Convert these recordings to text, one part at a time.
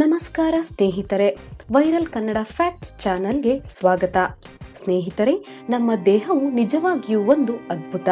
ನಮಸ್ಕಾರ ಸ್ನೇಹಿತರೆ viral Kannada facts ಚಾನೆಲ್ಗೆ ಸ್ವಾಗತ. ಸ್ನೇಹಿತರೆ, ನಮ್ಮ ದೇಹವು ನಿಜವಾಗಿಯೂ ಒಂದು ಅದ್ಭುತ.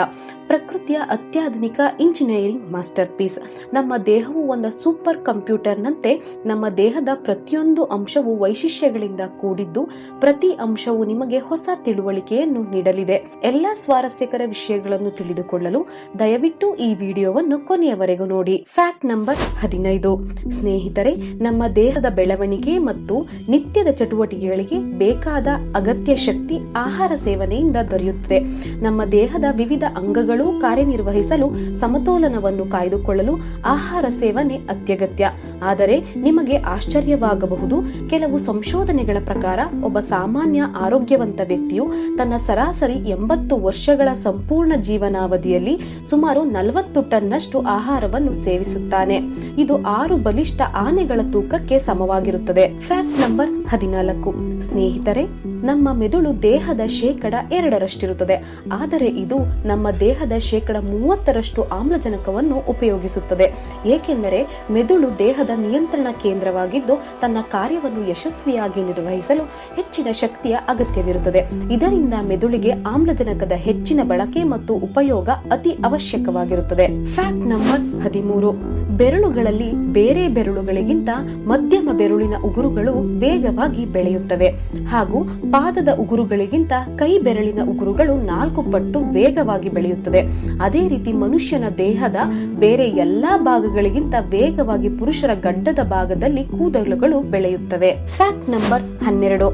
ಪ್ರಕೃತಿಯ ಅತ್ಯಾಧುನಿಕ ಇಂಜಿನಿಯರಿಂಗ್ ಮಾಸ್ಟರ್ ಪೀಸ್ ನಮ್ಮ ದೇಹವು ಒಂದು ಸೂಪರ್ ಕಂಪ್ಯೂಟರ್ನಂತೆ ನಮ್ಮ ದೇಹದ ಪ್ರತಿಯೊಂದು ಅಂಶವು ವೈಶಿಷ್ಟ್ಯಗಳಿಂದ ಕೂಡಿದ್ದು, ಪ್ರತಿ ಅಂಶವು ನಿಮಗೆ ಹೊಸ ತಿಳುವಳಿಕೆಯನ್ನು ನೀಡಲಿದೆ. ಎಲ್ಲ ಸ್ವಾರಸ್ಯಕರ ವಿಷಯಗಳನ್ನು ತಿಳಿದುಕೊಳ್ಳಲು ದಯವಿಟ್ಟು ಈ ವಿಡಿಯೋವನ್ನು ಕೊನೆಯವರೆಗೂ ನೋಡಿ. ಫ್ಯಾಕ್ಟ್ ನಂಬರ್ ಹದಿನೈದು. ಸ್ನೇಹಿತರೆ, ನಮ್ಮ ದೇಹದ ಬೆಳವಣಿಗೆ ಮತ್ತು ನಿತ್ಯದ ಚಟುವಟಿಕೆಗಳಿಗೆ ಬೇಕಾದ ಅಗತ್ಯ ಶಕ್ತಿ ಆಹಾರ ಸೇವನೆಯಿಂದ ದೊರೆಯುತ್ತದೆ. ನಮ್ಮ ದೇಹದ ವಿವಿಧ ಅಂಗಗಳು ಕಾರ್ಯನಿರ್ವಹಿಸಲು ಸಮತೋಲನವನ್ನು ಕಾಯ್ದುಕೊಳ್ಳಲು ಆಹಾರ ಸೇವನೆ ಅತ್ಯಗತ್ಯ. ಆದರೆ ನಿಮಗೆ ಆಶ್ಚರ್ಯವಾಗಬಹುದು, ಕೆಲವು ಸಂಶೋಧನೆಗಳ ಪ್ರಕಾರ ಒಬ್ಬ ಸಾಮಾನ್ಯ ಆರೋಗ್ಯವಂತ ವ್ಯಕ್ತಿಯು ತನ್ನ ಸರಾಸರಿ ಎಂಬತ್ತು ವರ್ಷಗಳ ಸಂಪೂರ್ಣ ಜೀವನಾವಧಿಯಲ್ಲಿ ಸುಮಾರು ನಲವತ್ತು ಟನ್ನಷ್ಟು ಆಹಾರವನ್ನು ಸೇವಿಸುತ್ತಾನೆ. ಇದು ಆರು ಬಲಿಷ್ಠ ಆನೆಗಳ ತೂಕಕ್ಕೆ ಸಮವಾಗಿರುತ್ತದೆ. ಫ್ಯಾಕ್ಟ್ ನಂಬರ್ ಹದಿನಾಲ್ಕು. ಸ್ನೇಹಿತರೆ, ನಮ್ಮ ಮೆದುಳು ದೇಹದ ಶೇಕಡ ಎರಡರಷ್ಟಿರುತ್ತದೆ. ಆದರೆ ಇದು ನಮ್ಮ ದೇಹದ ಶೇಕಡ ಮೂವತ್ತರಷ್ಟು ಆಮ್ಲಜನಕವನ್ನು ಉಪಯೋಗಿಸುತ್ತದೆ. ಏಕೆಂದರೆ ಮೆದುಳು ದೇಹದ ನಿಯಂತ್ರಣ ಕೇಂದ್ರವಾಗಿದ್ದು ತನ್ನ ಕಾರ್ಯವನ್ನು ಯಶಸ್ವಿಯಾಗಿ ನಿರ್ವಹಿಸಲು ಹೆಚ್ಚಿನ ಶಕ್ತಿಯ ಅಗತ್ಯವಿರುತ್ತದೆ. ಇದರಿಂದ ಮೆದುಳಿಗೆ ಆಮ್ಲಜನಕದ ಹೆಚ್ಚಿನ ಬಳಕೆ ಮತ್ತು ಉಪಯೋಗ ಅತಿ ಅವಶ್ಯಕವಾಗಿರುತ್ತದೆ. ಫ್ಯಾಕ್ಟ್ ನಂಬರ್ ಹದಿಮೂರು. ಬೆರಳುಗಳಲ್ಲಿ ಬೇರೆ ಬೆರಳುಗಳಿಗಿಂತ ಮಧ್ಯಮ ಬೆರಳಿನ ಉಗುರುಗಳು ವೇಗವಾಗಿ ಬೆಳೆಯುತ್ತವೆ. ಹಾಗೂ ಪಾದದ ಉಗುರುಗಳಿಗಿಂತ ಕೈ ಬೆರಳಿನ ಉಗುರುಗಳು ನಾಲ್ಕು ಪಟ್ಟು ವೇಗವಾಗಿ ಬೆಳೆಯುತ್ತದೆ ಅದೇ ರೀತಿ ಮನುಷ್ಯನ ದೇಹದ ಬೇರೆ ಎಲ್ಲಾ ಭಾಗಗಳಿಗಿಂತ ವೇಗವಾಗಿ ಪುರುಷರ ಗಡ್ಡದ ಭಾಗದಲ್ಲಿ ಕೂದಲುಗಳು ಬೆಳೆಯುತ್ತವೆ. ಫ್ಯಾಕ್ಟ್ ನಂಬರ್ ಹನ್ನೆರಡು.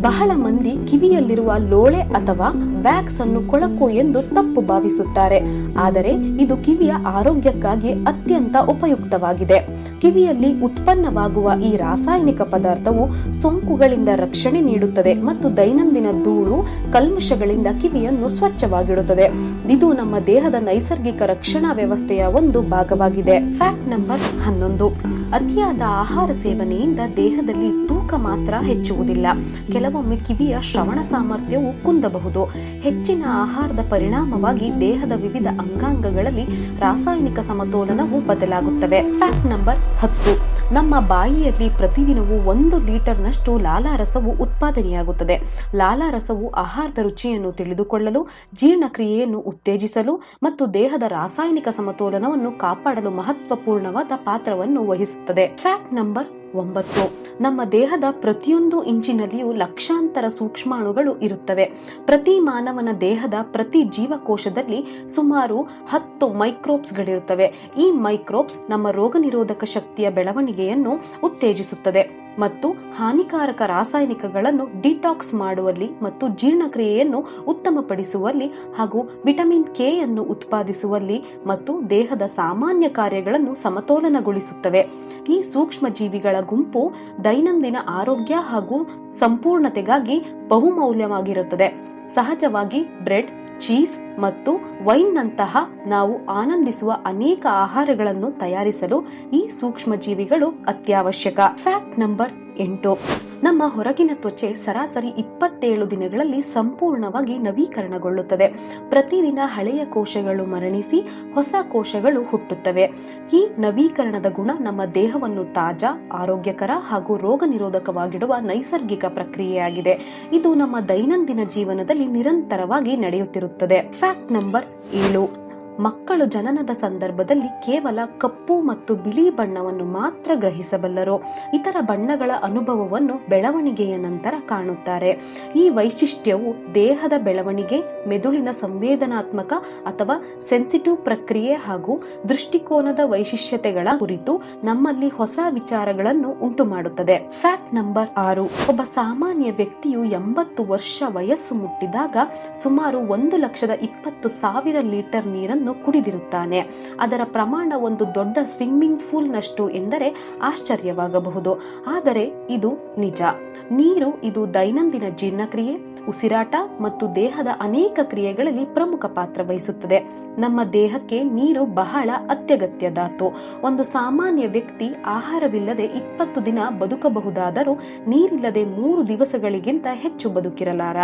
ಬಹಳ ಮಂದಿ ಕಿವಿಯಲ್ಲಿರುವ ಲೋಳೆ ಅಥವಾ ವ್ಯಾಕ್ಸ್ ಅನ್ನು ಕೊಳಕು ಎಂದು ತಪ್ಪು ಭಾವಿಸುತ್ತಾರೆ. ಆದರೆ ಇದು ಕಿವಿಯ ಆರೋಗ್ಯಕ್ಕಾಗಿ ಅತ್ಯಂತ ಉಪಯುಕ್ತವಾಗಿದೆ. ಕಿವಿಯಲ್ಲಿ ಉತ್ಪನ್ನವಾಗುವ ಈ ರಾಸಾಯನಿಕ ಪದಾರ್ಥವು ಸೋಂಕುಗಳಿಂದ ರಕ್ಷಣೆ ನೀಡುತ್ತದೆ ಮತ್ತು ದೈನಂದಿನ ಧೂಳು ಕಲ್ಮಶಗಳಿಂದ ಕಿವಿಯನ್ನು ಸ್ವಚ್ಛವಾಗಿಡುತ್ತದೆ. ಇದು ನಮ್ಮ ದೇಹದ ನೈಸರ್ಗಿಕ ರಕ್ಷಣಾ ವ್ಯವಸ್ಥೆಯ ಒಂದು ಭಾಗವಾಗಿದೆ. ಫ್ಯಾಕ್ಟ್ ನಂಬರ್ ಹನ್ನೊಂದು. ಅತಿಯಾದ ಆಹಾರ ಸೇವನೆಯಿಂದ ದೇಹದಲ್ಲಿ ತೂಕ ಮಾತ್ರ ಹೆಚ್ಚುವುದಿಲ್ಲ. ಕೆಲವೊಮ್ಮೆ ಕಿವಿಯ ಶ್ರವಣ ಸಾಮರ್ಥ್ಯವು ಕುಂದಬಹುದು. ಹೆಚ್ಚಿನ ಆಹಾರದ ಪರಿಣಾಮವಾಗಿ ದೇಹದ ವಿವಿಧ ಅಂಗಾಂಗಗಳಲ್ಲಿ ರಾಸಾಯನಿಕ ಸಮತೋಲನವು ಬದಲಾಗುತ್ತವೆ. ಫ್ಯಾಕ್ಟ್ ನಂಬರ್ ಹತ್ತು. ನಮ್ಮ ಬಾಯಿಯಲ್ಲಿ ಪ್ರತಿದಿನವೂ ಒಂದು ಲೀಟರ್ನಷ್ಟು ಲಾಲಾರಸವು ಉತ್ಪಾದನೆಯಾಗುತ್ತದೆ. ಲಾಲಾರಸವು ಆಹಾರದ ರುಚಿಯನ್ನು ತಿಳಿದುಕೊಳ್ಳಲು, ಜೀರ್ಣಕ್ರಿಯೆಯನ್ನು ಉತ್ತೇಜಿಸಲು ಮತ್ತು ದೇಹದ ರಾಸಾಯನಿಕ ಸಮತೋಲನವನ್ನು ಕಾಪಾಡಲು ಮಹತ್ವಪೂರ್ಣವಾದ ಪಾತ್ರವನ್ನು ವಹಿಸುತ್ತದೆ. ಫ್ಯಾಕ್ಟ್ ನಂಬರ್ ಒಂಬತ್ತು. ನಮ್ಮ ದೇಹದ ಪ್ರತಿಯೊಂದು ಇಂಚಿನಲ್ಲಿಯೂ ಲಕ್ಷಾಂತರ ಸೂಕ್ಷ್ಮಾಣುಗಳು ಇರುತ್ತವೆ. ಪ್ರತಿ ಮಾನವನ ದೇಹದ ಪ್ರತಿ ಜೀವಕೋಶದಲ್ಲಿ ಸುಮಾರು ಹತ್ತು ಮೈಕ್ರೋಬ್ಸ್ಗಳಿರುತ್ತವೆ ಈ ಮೈಕ್ರೋಬ್ಸ್ ನಮ್ಮ ರೋಗ ನಿರೋಧಕ ಶಕ್ತಿಯ ಬೆಳವಣಿಗೆಯನ್ನು ಉತ್ತೇಜಿಸುತ್ತದೆ. ಮತ್ತು ಹಾನಿಕಾರಕ ರಾಸಾಯನಿಕಗಳನ್ನು ಡಿಟಾಕ್ಸ್ ಮಾಡುವಲ್ಲಿ ಮತ್ತು ಜೀರ್ಣಕ್ರಿಯೆಯನ್ನು ಉತ್ತಮಪಡಿಸುವಲ್ಲಿ ಹಾಗೂ ವಿಟಮಿನ್ ಕೆ ಅನ್ನು ಉತ್ಪಾದಿಸುವಲ್ಲಿ ಮತ್ತು ದೇಹದ ಸಾಮಾನ್ಯ ಕಾರ್ಯಗಳನ್ನು ಸಮತೋಲನಗೊಳಿಸುತ್ತವೆ. ಈ ಸೂಕ್ಷ್ಮ ಜೀವಿಗಳ ಗುಂಪು ದೈನಂದಿನ ಆರೋಗ್ಯ ಹಾಗೂ ಸಂಪೂರ್ಣತೆಗಾಗಿ ಬಹುಮೌಲ್ಯವಾಗಿರುತ್ತದೆ. ಸಹಜವಾಗಿ ಬ್ರೆಡ್ ಚೀಸ್ ಮತ್ತು ವೈನ್ನಂತಹ ನಾವು ಆನಂದಿಸುವ ಅನೇಕ ಆಹಾರಗಳನ್ನು ತಯಾರಿಸಲು ಈ ಸೂಕ್ಷ್ಮ ಜೀವಿಗಳು ಅತ್ಯವಶ್ಯಕ. ಫ್ಯಾಕ್ಟ್ ನಂಬರ್ ಎಂಟು. ನಮ್ಮ ಹೊರಗಿನ ತ್ವಚೆ ಸರಾಸರಿ ಇಪ್ಪತ್ತೇಳು ದಿನಗಳಲ್ಲಿ ಸಂಪೂರ್ಣವಾಗಿ ನವೀಕರಣಗೊಳ್ಳುತ್ತದೆ. ಪ್ರತಿದಿನ ಹಳೆಯ ಕೋಶಗಳು ಮರಣಿಸಿ ಹೊಸ ಕೋಶಗಳು ಹುಟ್ಟುತ್ತವೆ. ಈ ನವೀಕರಣದ ಗುಣ ನಮ್ಮ ದೇಹವನ್ನು ತಾಜಾ, ಆರೋಗ್ಯಕರ ಹಾಗೂ ರೋಗ ನಿರೋಧಕವಾಗಿಡುವ ನೈಸರ್ಗಿಕ ಪ್ರಕ್ರಿಯೆಯಾಗಿದೆ. ಇದು ನಮ್ಮ ದೈನಂದಿನ ಜೀವನದಲ್ಲಿ ನಿರಂತರವಾಗಿ ನಡೆಯುತ್ತಿರುತ್ತದೆ. ಫ್ಯಾಕ್ಟ್ ನಂಬರ್ ಏಳು. ಮಕ್ಕಳು ಜನನದ ಸಂದರ್ಭದಲ್ಲಿ ಕೇವಲ ಕಪ್ಪು ಮತ್ತು ಬಿಳಿ ಬಣ್ಣವನ್ನು ಮಾತ್ರ ಗ್ರಹಿಸಬಲ್ಲರು. ಇತರ ಬಣ್ಣಗಳ ಅನುಭವವನ್ನು ಬೆಳವಣಿಗೆಯ ನಂತರ ಕಾಣುತ್ತಾರೆ. ಈ ವೈಶಿಷ್ಟ್ಯವು ದೇಹದ ಬೆಳವಣಿಗೆ, ಮೆದುಳಿನ ಸಂವೇದನಾತ್ಮಕ ಅಥವಾ ಸೆನ್ಸಿಟಿವ್ ಪ್ರಕ್ರಿಯೆ ಹಾಗೂ ದೃಷ್ಟಿಕೋನದ ವೈಶಿಷ್ಟ್ಯತೆಗಳ ಕುರಿತು ನಮ್ಮಲ್ಲಿ ಹೊಸ ವಿಚಾರಗಳನ್ನು ಉಂಟು ಮಾಡುತ್ತದೆ ಫ್ಯಾಕ್ಟ್ ನಂಬರ್ ಆರು. ಒಬ್ಬ ಸಾಮಾನ್ಯ ವ್ಯಕ್ತಿಯು ಎಂಬತ್ತು ವರ್ಷ ವಯಸ್ಸು ಮುಟ್ಟಿದಾಗ ಸುಮಾರು ಒಂದು ಲಕ್ಷದ ಇಪ್ಪತ್ತು ಸಾವಿರ ಲೀಟರ್ ನೀರನ್ನು ಕುಡಿದಿರುತ್ತಾನೆ. ಅದರ ಪ್ರಮಾಣ ಒಂದು ದೊಡ್ಡ ಸ್ವಿಮ್ಮಿಂಗ್ ಪೂಲ್ನಷ್ಟು ಎಂದರೆ ಆಶ್ಚರ್ಯವಾಗಬಹುದು. ಆದರೆ ಇದು ನಿಜ. ನೀರು ಇದು ದೈನಂದಿನ ಜೀರ್ಣಕ್ರಿಯೆ. ಉಸಿರಾಟ ಮತ್ತು ದೇಹದ ಅನೇಕ ಕ್ರಿಯೆಗಳಲ್ಲಿ ಪ್ರಮುಖ ಪಾತ್ರ ವಹಿಸುತ್ತದೆ. ನಮ್ಮ ದೇಹಕ್ಕೆ ನೀರು ಬಹಳ ಅತ್ಯಗತ್ಯ ಧಾತು. ಒಂದು ಸಾಮಾನ್ಯ ವ್ಯಕ್ತಿ ಆಹಾರವಿಲ್ಲದೆ ಇಪ್ಪತ್ತು ದಿನ ಬದುಕಬಹುದಾದರೂ ನೀರಿಲ್ಲದೆ ಮೂರು ದಿವಸಗಳಿಗಿಂತ ಹೆಚ್ಚು ಬದುಕಿರಲಾರ.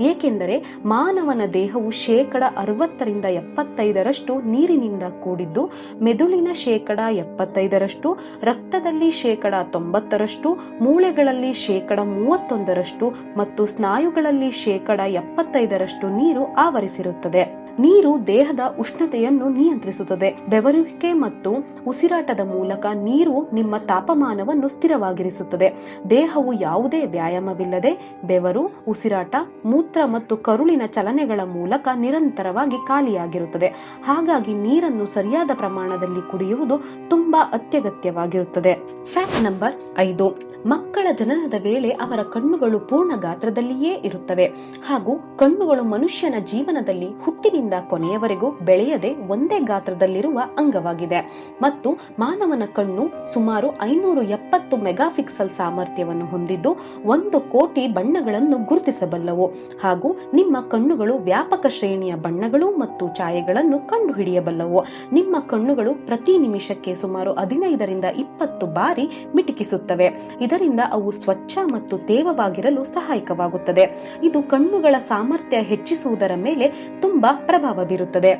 ಏಕೆಂದರೆ ಮಾನವನ ದೇಹವು ಶೇಕಡ ಅರವತ್ತರಿಂದ ಎಪ್ಪತ್ತೈದರಷ್ಟು ನೀರಿನಿಂದ ಕೂಡಿದ್ದು, ಮೆದುಳಿನ ಶೇಕಡ ಎಪ್ಪತ್ತೈದರಷ್ಟು, ರಕ್ತದಲ್ಲಿ ಶೇಕಡ ತೊಂಬತ್ತರಷ್ಟು, ಮೂಳೆಗಳಲ್ಲಿ ಶೇಕಡ ಮೂವತ್ತೊಂದರಷ್ಟು ಮತ್ತು ಸ್ನಾಯುಗಳಲ್ಲಿ ಶೇಕಡ ಎಪ್ಪತ್ತೈದರಷ್ಟು ನೀರು ಆವರಿಸಿರುತ್ತದೆ. ನೀರು ದೇಹದ ಉಷ್ಣತೆಯನ್ನು ನಿಯಂತ್ರಿಸುತ್ತದೆ. ಬೆವರುವಿಕೆ ಮತ್ತು ಉಸಿರಾಟದ ಮೂಲಕ ನೀರು ನಿಮ್ಮ ತಾಪಮಾನವನ್ನು ಸ್ಥಿರವಾಗಿರಿಸುತ್ತದೆ. ದೇಹವು ಯಾವುದೇ ವ್ಯಾಯಾಮವಿಲ್ಲದೆ ಬೆವರು, ಉಸಿರಾಟ, ಮೂತ್ರ ಮತ್ತು ಕರುಳಿನ ಚಲನೆಗಳ ಮೂಲಕ ನಿರಂತರವಾಗಿ ಖಾಲಿಯಾಗಿರುತ್ತದೆ. ಹಾಗಾಗಿ ನೀರನ್ನು ಸರಿಯಾದ ಪ್ರಮಾಣದಲ್ಲಿ ಕುಡಿಯುವುದು ತುಂಬಾ ಅತ್ಯಗತ್ಯವಾಗಿರುತ್ತದೆ. ಫ್ಯಾಕ್ಟ್ ನಂಬರ್ ಐದು. ಮಕ್ಕಳ ಜನನದ ವೇಳೆ ಅವರ ಕಣ್ಣುಗಳು ಪೂರ್ಣ ಗಾತ್ರದಲ್ಲಿಯೇ ಇರುತ್ತವೆ. ಹಾಗೂ ಕಣ್ಣುಗಳು ಮನುಷ್ಯನ ಜೀವನದಲ್ಲಿ ಹುಟ್ಟಿನಿಂದ ಕೊನೆಯವರೆಗೂ ಬೆಳೆಯದೆ ಒಂದೇ ಗಾತ್ರದಲ್ಲಿರುವ ಅಂಗವಾಗಿದೆ. ಮತ್ತು ಮಾನವನ ಕಣ್ಣು ಸುಮಾರು ಐನೂರು ಎಪ್ಪತ್ತು ಮೆಗಾಫಿಕ್ಸಲ್ ಸಾಮರ್ಥ್ಯವನ್ನು ಹೊಂದಿದ್ದು, ಒಂದು ಕೋಟಿ ಬಣ್ಣಗಳನ್ನು ಗುರುತಿಸಬಲ್ಲವು. ಹಾಗೂ ನಿಮ್ಮ ಕಣ್ಣುಗಳು ವ್ಯಾಪಕ ಶ್ರೇಣಿಯ ಬಣ್ಣಗಳು ಮತ್ತು ಛಾಯೆಗಳನ್ನು ಕಂಡುಹಿಡಿಯಬಲ್ಲವು. ನಿಮ್ಮ ಕಣ್ಣುಗಳು ಪ್ರತಿ ನಿಮಿಷಕ್ಕೆ ಸುಮಾರು ಹದಿನೈದರಿಂದ ಇಪ್ಪತ್ತು ಬಾರಿ ಮಿಟಿಕಿಸುತ್ತವೆ. ಇದರಿಂದ ಅವು ಸ್ವಚ್ಛ ಮತ್ತು ತೇವವಾಗಿರಲು ಸಹಾಯಕವಾಗುತ್ತದೆ. ಇದು ಕಣ್ಣುಗಳ ಸಾಮರ್ಥ್ಯ ಹೆಚ್ಚಿಸುವುದರ ಮೇಲೆ ತುಂಬಾ ಪ್ರಭಾವ ಬೀರುತ್ತದೆ.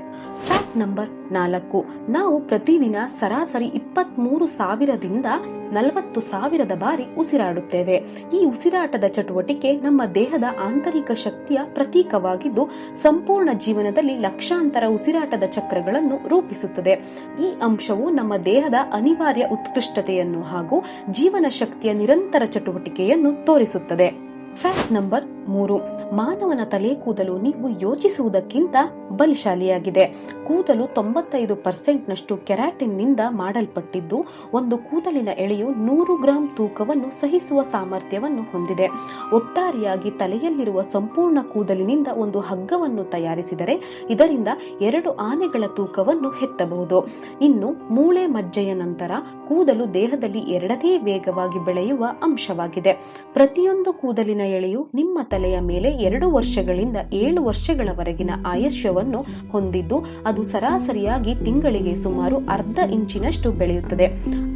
ಫ್ಯಾಕ್ಟ್ ನಂಬರ್ ನಾಲ್ಕು. ನಾವು ಪ್ರತಿದಿನ ಸರಾಸರಿ ಇಪ್ಪತ್ಮೂರು ಸಾವಿರದಿಂದ ನಲವತ್ತು ಸಾವಿರದ ಬಾರಿ ಉಸಿರಾಡುತ್ತೇವೆ. ಈ ಉಸಿರಾಟದ ಚಟುವಟಿಕೆ ನಮ್ಮ ದೇಹದ ಆಂತರಿಕ ಶಕ್ತಿಯ ಪ್ರತೀಕವಾಗಿದ್ದು, ಸಂಪೂರ್ಣ ಜೀವನದಲ್ಲಿ ಲಕ್ಷಾಂತರ ಉಸಿರಾಟದ ಚಕ್ರಗಳನ್ನು ರೂಪಿಸುತ್ತದೆ. ಈ ಅಂಶವು ನಮ್ಮ ದೇಹದ ಅನಿವಾರ್ಯ ಉತ್ಕೃಷ್ಟತೆಯನ್ನು ಹಾಗೂ ಜೀವನ ಶಕ್ತಿಯ ನಿರಂತರ ಚಟುವಟಿಕೆಯನ್ನು ತೋರಿಸುತ್ತದೆ. ಫ್ಯಾಕ್ಟ್ ನಂಬರ್ ಮೂರು, ಮಾನವನ ತಲೆ ಕೂದಲು ನೀವು ಯೋಚಿಸುವುದಕ್ಕಿಂತ ಬಲಶಾಲಿಯಾಗಿದೆ. ಕೂದಲು ತೊಂಬತ್ತೈದು ಪರ್ಸೆಂಟ್ನಷ್ಟು ಕೆರಾಟಿನ್ನಿಂದ ಮಾಡಲ್ಪಟ್ಟಿದ್ದು, ಒಂದು ಕೂದಲಿನ ಎಳೆಯು ನೂರು ಗ್ರಾಂ ತೂಕವನ್ನು ಸಹಿಸುವ ಸಾಮರ್ಥ್ಯವನ್ನು ಹೊಂದಿದೆ. ಒಟ್ಟಾರೆಯಾಗಿ ತಲೆಯಲ್ಲಿರುವ ಸಂಪೂರ್ಣ ಕೂದಲಿನಿಂದ ಒಂದು ಹಗ್ಗವನ್ನು ತಯಾರಿಸಿದರೆ, ಇದರಿಂದ ಎರಡು ಆನೆಗಳ ತೂಕವನ್ನು ಹೆತ್ತಬಹುದು. ಇನ್ನು, ಮೂಳೆ ಮಜ್ಜೆಯ ನಂತರ ಕೂದಲು ದೇಹದಲ್ಲಿ ಎರಡನೇ ವೇಗವಾಗಿ ಬೆಳೆಯುವ ಅಂಶವಾಗಿದೆ. ಪ್ರತಿಯೊಂದು ಕೂದಲಿನ ಎಳೆಯು ನಿಮ್ಮ ತಲೆಯ ಮೇಲೆ ಎರಡು ವರ್ಷಗಳಿಂದ ಏಳು ವರ್ಷಗಳವರೆಗಿನ ಆಯುಷ್ಯವನ್ನು ಹೊಂದಿದ್ದು, ಅದು ಸರಾಸರಿಯಾಗಿ ತಿಂಗಳಿಗೆ ಸುಮಾರು ಅರ್ಧ ಇಂಚಿನಷ್ಟು ಬೆಳೆಯುತ್ತದೆ.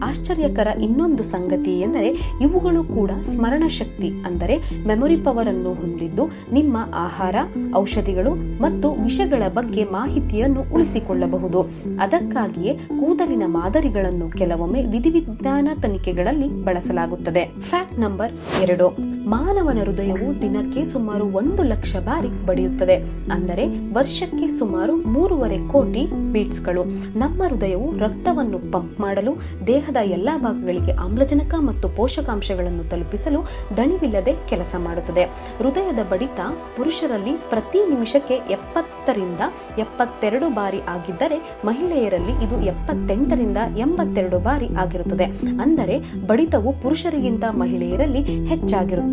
ಆಶ್ಚರ್ಯಕರ ಇನ್ನೊಂದು ಸಂಗತಿ ಎಂದರೆ, ಇವುಗಳು ಕೂಡ ಸ್ಮರಣ ಶಕ್ತಿ ಅಂದರೆ ಮೆಮೊರಿ ಪವರ್ ಅನ್ನು ಹೊಂದಿದ್ದು, ನಿಮ್ಮ ಆಹಾರ, ಔಷಧಿಗಳು ಮತ್ತು ವಿಷಗಳ ಬಗ್ಗೆ ಮಾಹಿತಿಯನ್ನು ಉಳಿಸಿಕೊಳ್ಳಬಹುದು. ಅದಕ್ಕಾಗಿಯೇ ಕೂದಲಿನ ಮಾದರಿಗಳನ್ನು ಕೆಲವೊಮ್ಮೆ ವಿಧಿವಿಜ್ಞಾನ ತನಿಖೆಗಳಲ್ಲಿ ಬಳಸಲಾಗುತ್ತದೆ. ಫ್ಯಾಕ್ಟ್ ನಂಬರ್ ಎರಡು. ಮಾನವನ ಹೃದಯವು ದಿನಕ್ಕೆ ಸುಮಾರು ಒಂದು ಲಕ್ಷ ಬಾರಿ ಬಡಿಯುತ್ತದೆ. ಅಂದರೆ ವರ್ಷಕ್ಕೆ ಸುಮಾರು ಮೂರುವರೆ ಕೋಟಿ ಬೀಟ್ಸ್ಗಳು. ನಮ್ಮ ಹೃದಯವು ರಕ್ತವನ್ನು ಪಂಪ್ ಮಾಡಲು, ದೇಹದ ಎಲ್ಲಾ ಭಾಗಗಳಿಗೆ ಆಮ್ಲಜನಕ ಮತ್ತು ಪೋಷಕಾಂಶಗಳನ್ನು ತಲುಪಿಸಲು ದಣಿವಿಲ್ಲದೆ ಕೆಲಸ ಮಾಡುತ್ತದೆ. ಹೃದಯದ ಬಡಿತ ಪುರುಷರಲ್ಲಿ ಪ್ರತಿ ನಿಮಿಷಕ್ಕೆ ಎಪ್ಪತ್ತರಿಂದ ಎಪ್ಪತ್ತೆರಡು ಬಾರಿ ಆಗಿದ್ದರೆ ಮಹಿಳೆಯರಲ್ಲಿ ಇದು ಎಪ್ಪತ್ತೆಂಟರಿಂದ ಎಂಬತ್ತೆರಡು ಬಾರಿ ಆಗಿರುತ್ತದೆ. ಅಂದರೆ ಬಡಿತವು ಪುರುಷರಿಗಿಂತ ಮಹಿಳೆಯರಲ್ಲಿ ಹೆಚ್ಚಾಗಿರುತ್ತದೆ.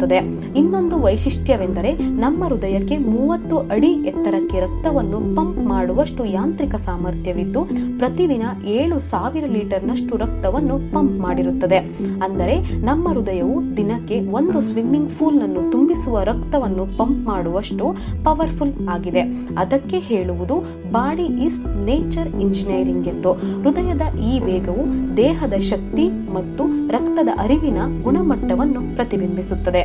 ಇನ್ನೊಂದು ವೈಶಿಷ್ಟ್ಯವೆಂದರೆ ನಮ್ಮ ಹೃದಯಕ್ಕೆ ಮೂವತ್ತು ಅಡಿ ಎತ್ತರಕ್ಕೆ ರಕ್ತವನ್ನು ಪಂಪ್ ಮಾಡುವಷ್ಟು ಯಾಂತ್ರಿಕ ಸಾಮರ್ಥ್ಯವಿದ್ದು, ಪ್ರತಿದಿನ ಏಳು ಸಾವಿರ ಲೀಟರ್ನಷ್ಟು ರಕ್ತವನ್ನು ಪಂಪ್ ಮಾಡಿರುತ್ತದೆ. ಅಂದರೆ ನಮ್ಮ ಹೃದಯವು ದಿನಕ್ಕೆ ಒಂದು ಸ್ವಿಮ್ಮಿಂಗ್ ಪೂಲ್ ಅನ್ನು ತುಂಬಿಸುವ ರಕ್ತವನ್ನು ಪಂಪ್ ಮಾಡುವಷ್ಟು ಪವರ್ಫುಲ್ ಆಗಿದೆ. ಅದಕ್ಕೆ ಹೇಳುವುದು ಬಾಡಿ ಇಸ್ ನೇಚರ್ ಇಂಜಿನಿಯರಿಂಗ್ ಎಂದು. ಹೃದಯದ ಈ ವೇಗವು ದೇಹದ ಶಕ್ತಿ ಮತ್ತು ರಕ್ತದ ಅರಿವಿನ ಗುಣಮಟ್ಟವನ್ನು ಪ್ರತಿಬಿಂಬಿಸುತ್ತದೆ.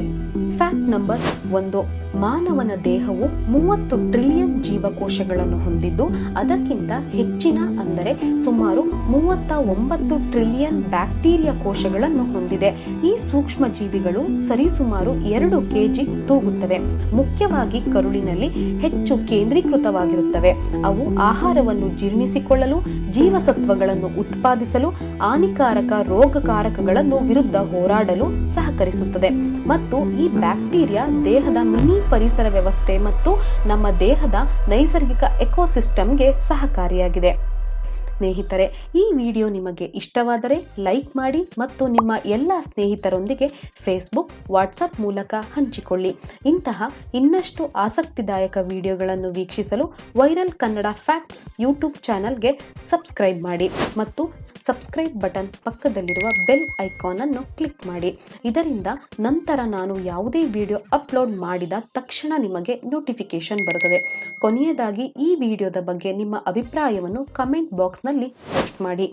ಫ್ಯಾಕ್ಟ್ ನಂಬರ್ ಒಂದು. ಮಾನವನ ದೇಹವು ಮೂವತ್ತು ಟ್ರಿಲಿಯನ್ ಜೀವಕೋಶಗಳನ್ನು ಹೊಂದಿದ್ದು, ಅದಕ್ಕಿಂತ ಹೆಚ್ಚಿನ ಅಂದರೆ ಸುಮಾರು ಮೂವತ್ತ ಒಂಬತ್ತು ಟ್ರಿಲಿಯನ್ ಬ್ಯಾಕ್ಟೀರಿಯಾ ಕೋಶಗಳನ್ನು ಹೊಂದಿದೆ. ಈ ಸೂಕ್ಷ್ಮ ಜೀವಿಗಳು ಸರಿಸುಮಾರು ಎರಡು ಕೆಜಿ ತೂಗುತ್ತವೆ. ಮುಖ್ಯವಾಗಿ ಕರುಳಿನಲ್ಲಿ ಹೆಚ್ಚು ಕೇಂದ್ರೀಕೃತವಾಗಿರುತ್ತವೆ. ಅವು ಆಹಾರವನ್ನು ಜೀರ್ಣಿಸಿಕೊಳ್ಳಲು, ಜೀವಸತ್ವಗಳನ್ನು ಉತ್ಪಾದಿಸಲು, ಹಾನಿಕಾರಕ ರೋಗಕಾರಕಗಳನ್ನು ವಿರುದ್ಧ ಹೋರಾಡಲು ಸಹಕರಿಸುತ್ತದೆ. ಮತ್ತು ಈ ಬ್ಯಾಕ್ಟೀರಿಯಾ ದೇಹದ ಮಿನಿ ಪರಿಸರ ವ್ಯವಸ್ಥೆ ಮತ್ತು ನಮ್ಮ ದೇಹದ ನೈಸರ್ಗಿಕ ಎಕೋಸಿಸ್ಟಮ್ಗೆ ಸಹಕಾರಿಯಾಗಿದೆ. ಸ್ನೇಹಿತರೆ, ಈ ವಿಡಿಯೋ ನಿಮಗೆ ಇಷ್ಟವಾದರೆ ಲೈಕ್ ಮಾಡಿ ಮತ್ತು ನಿಮ್ಮ ಎಲ್ಲ ಸ್ನೇಹಿತರೊಂದಿಗೆ ಫೇಸ್ಬುಕ್ ವಾಟ್ಸಪ್ ಮೂಲಕ ಹಂಚಿಕೊಳ್ಳಿ. ಇಂತಹ ಇನ್ನಷ್ಟು ಆಸಕ್ತಿದಾಯಕ ವಿಡಿಯೋಗಳನ್ನು ವೀಕ್ಷಿಸಲು ವೈರಲ್ ಕನ್ನಡ ಫ್ಯಾಕ್ಟ್ಸ್ ಯೂಟ್ಯೂಬ್ ಚಾನಲ್ಗೆ ಸಬ್ಸ್ಕ್ರೈಬ್ ಮಾಡಿ ಮತ್ತು ಸಬ್ಸ್ಕ್ರೈಬ್ ಬಟನ್ ಪಕ್ಕದಲ್ಲಿರುವ ಬೆಲ್ ಐಕಾನ್ ಅನ್ನು ಕ್ಲಿಕ್ ಮಾಡಿ. ಇದರಿಂದ ನಂತರ ನಾನು ಯಾವುದೇ ವಿಡಿಯೋ ಅಪ್ಲೋಡ್ ಮಾಡಿದ ತಕ್ಷಣ ನಿಮಗೆ ನೋಟಿಫಿಕೇಶನ್ ಬರುತ್ತದೆ. ಕೊನೆಯದಾಗಿ ಈ ವಿಡಿಯೋದ ಬಗ್ಗೆ ನಿಮ್ಮ ಅಭಿಪ್ರಾಯವನ್ನು ಕಮೆಂಟ್ ಬಾಕ್ಸ್ನಲ್ಲಿ ಪೋಸ್ಟ್ ಮಾಡಿ.